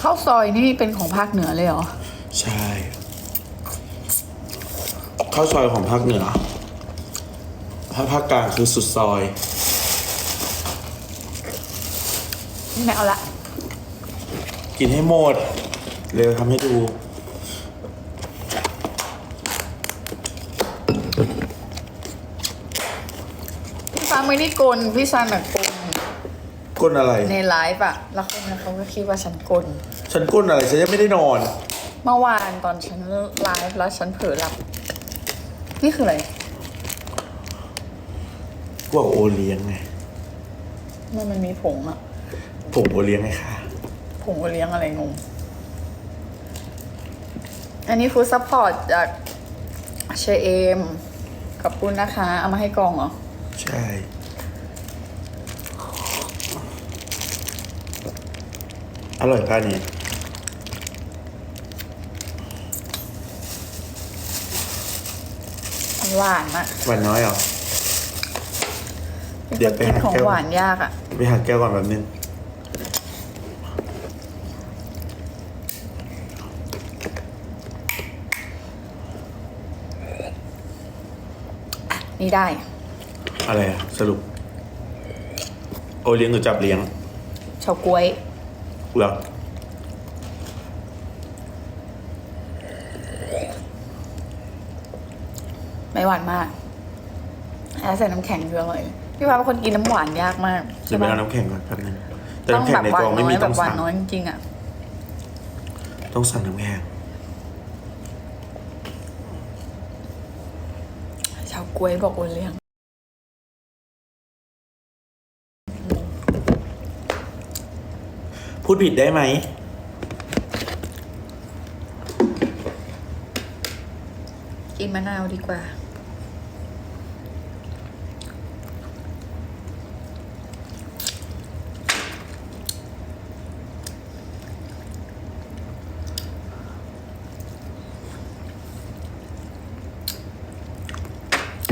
ข้าวซอยนี่เป็นของภาคเหนือเลยเหรอ ใช่ข้าวซอยของภาคเหนือถ้าภาคกลางคือสุดซอยไม่เอาละ กินให้หมดเร็วทำให้ดู พี่ฟ้าไม่ได้โกนพี่ซันอะโกน ก้นอะไร ในไลฟ์อะแล้วคนนั้นเขาก็คิดว่าฉันโกนฉันก้นอะไร ฉันยังไม่ได้นอน เมื่อวานตอนฉันไลฟ์แล้วฉันเผลอหลับ นี่คืออะไร พวกโอเลี้ยงไงมันมันมีผงอะผมโอเลี้ยงไงคะผงโอเลี้ยงอะไรงง อันนี้ฟู้ดซัพพอร์ตจากเชเอมขอบคุณนะคะ เอามาให้กองเหรอ ใช่ อร่อยป่ะนี่มันหวานอะหวานน้อยเหรอเป็นเดี๋คยวนไปกินหาของแก้ว หวานยากอะไปหาแก้วก่อนแบบนึงนี่ได้ อะไรอะสรุป โอเลี้ยงหรือจับเลี้ยง เฉาก๊วย เหรอไม่หวานมากแล้วใส่น้ำแข็งคืออร่อยพี่ฟ้าเป็นคนกินน้ำหวานยากมากเดี๋ยวไปปะเอาน้ำแข็งก่อนแป๊บนึงแต่ต้องน้ำแข็แบงบในหวากนองไม่น้อมียแบต้อบงหวานสั่งน้อยจริงๆอะต้องสั่งน้ำแข็งเฉาก๊วยบอกโอเลี้ยง พูดผิดได้ไหม กินมะนาวดีกว่า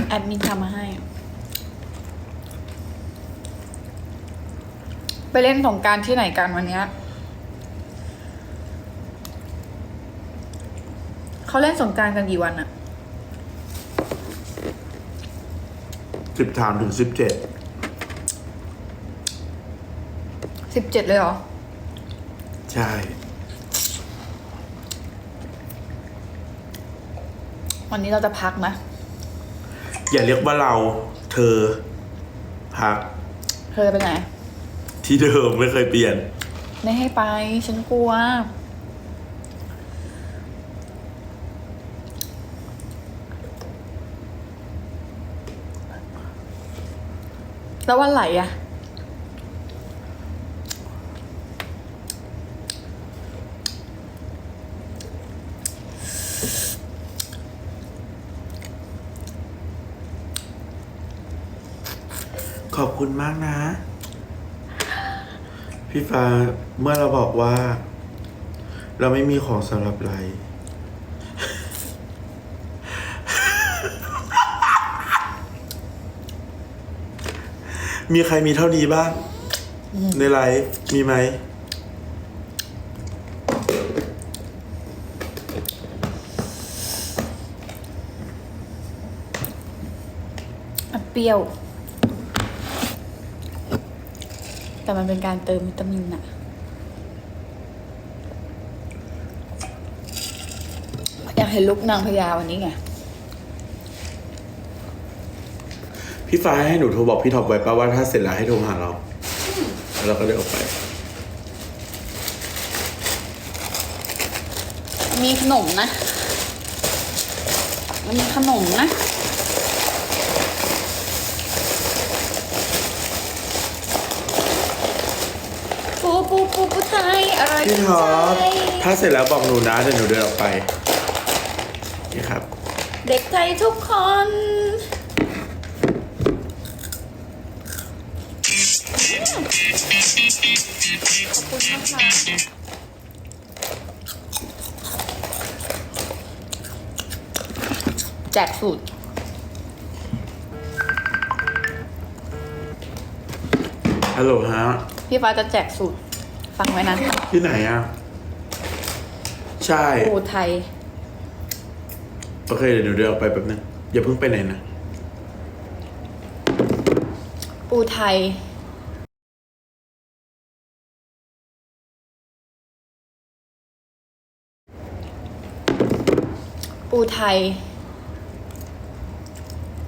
แอดมินทำมาให้ ไปเล่นสงกรารที่ไหนกันวันเนี้ยเขาเล่นสงกรารกันกี่วันอะสิบสามถึงสิบเจ็ดสิบเจ็ดเลยเหรอ ใช่ วันนี้เราจะพักนะอย่าเรียกว่าเรา เธอ พัก เธอจะไปไหน ที่เดิมไม่เคยเปลี่ยน ไม่ให้ไป ฉันกลัว แล้ววันไหลอะขอบคุณมากนะ พี่ฟ้าเมื่อเราบอกว่า เราไม่มีของสำหรับไร มีใครมีเท่านี้บ้าง ในไลฟ์มีไหมอะเปรี้ยว แต่มันเป็นการเติมวิตามินอะอยากเห็นลุกนางพญาวันนี้ไง พี่ฟ้าให้หนูโทรบอกพี่ท็อปไว้ป่าว่าถ้าเสร็จแล้วให้โทรหาเรา แล้วเราก็เดินออกไป มีขนมนะ มันมีขนมนะ ปูปูปูไทยอร่อยพี่ท็อปใจถ้าเสร็จแล้วบอกหนูนะเดี๋ยวหนูเดินออกไปนี่ครับ เด็กไทยทุกคน ขอบคุณนะคะแจกสูตร ฮัลโหลฮะ พี่ฟ้าจะแจกสูตร ฟังไว้นะที่ไหนอะ ใช่ปูไทย โอเค เดี๋ยวหนูเดินออกไปแป๊บนึง อย่าเพิ่งไปไหนนะปูไทยปูไทย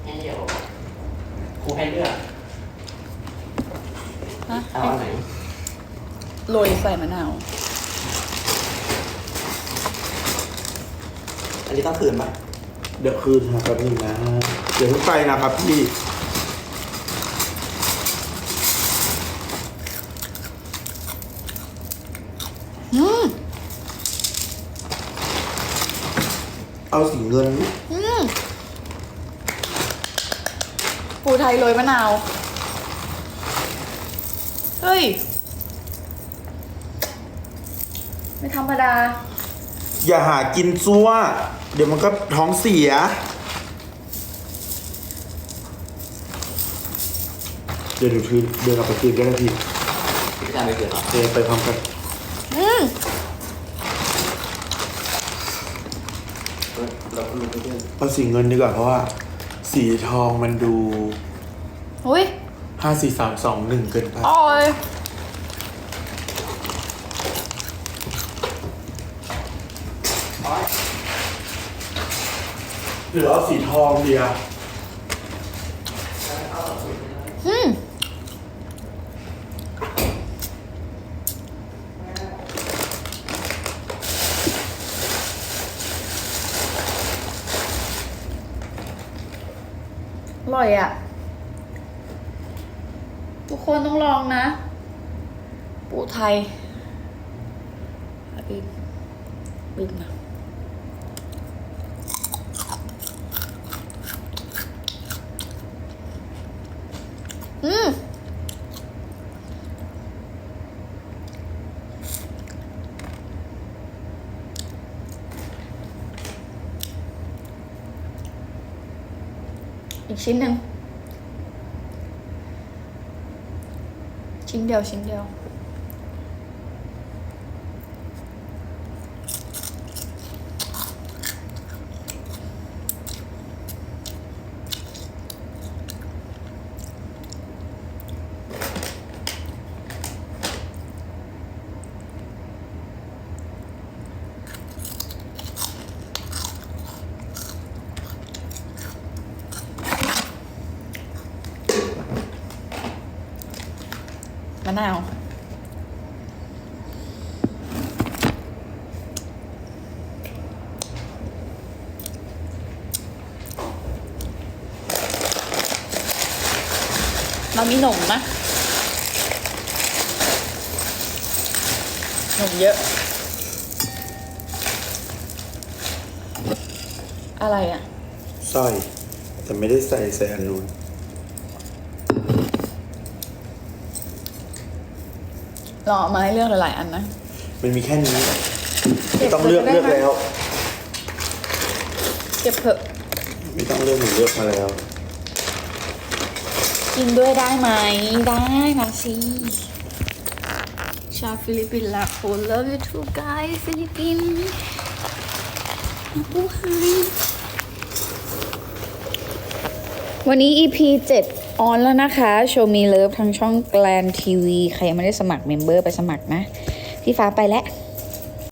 ให้เดี๋ยวครูให้เลือกฮะ เอาอันไหน โรยใส่มะนาว อันนี้ต้องคืนปะเดี๋ยวคืนครับแป๊บนึงนะ เดี๋ยวเพิ่งไปนะครับพี่ อืม เอาสีเงินอืม ปูไทยโรยมะนาว เฮ้ย ไม่ธรรมดา อย่าหากินซัว เดี๋ยวมันก็ท้องเสีย เดี๋ยวหนูคืนเดินออกไปคืนก็ได้พี่พี่จะไปคืนเหรอเดินไปพร้อมกัน อืมเออเราคุณลุงไปคืนเอาสีเงินดีกว่าเพราะว่า สีทองมันดู อุ้ยห้าสี่สามสองหนึ่งเกินไป อร่อย อ๋อ หรือเอาสีทองเดียวอืมอร่อยอะ ทุกคนต้องลองนะ ปูไทยอีกอีกนะ อืม อีกชิ้นหนึ่งชิ้นเดียวชิ้นเดียว มะนาว เรามีหนมนะหนมเยอะ อะไรอะ สร้อย แต่ไม่ได้ใส่ใส่อันนู้น ลองเอามาให้เลือกหลายๆอันนะ มันมีแค่นี้เก็บต้องเลือกได้เลือกไหมแล้ว เก็บเถอะไม่ต้องเลือกหนูเลือกมาแล้ว กินด้วยได้ไหม ได้มาสิชาวฟิลิปปินส์ละคน love you too guys ฟิลิปปินส์มาปูไฮวันนี้ EP 7 ออนแล้วนะคะโชว์มีเลิฟทางช่องแกลนทีวีใครยังไม่ได้สมัครเมมเบอร์ไปสมัครนะพี่ฟ้าไปแล้ว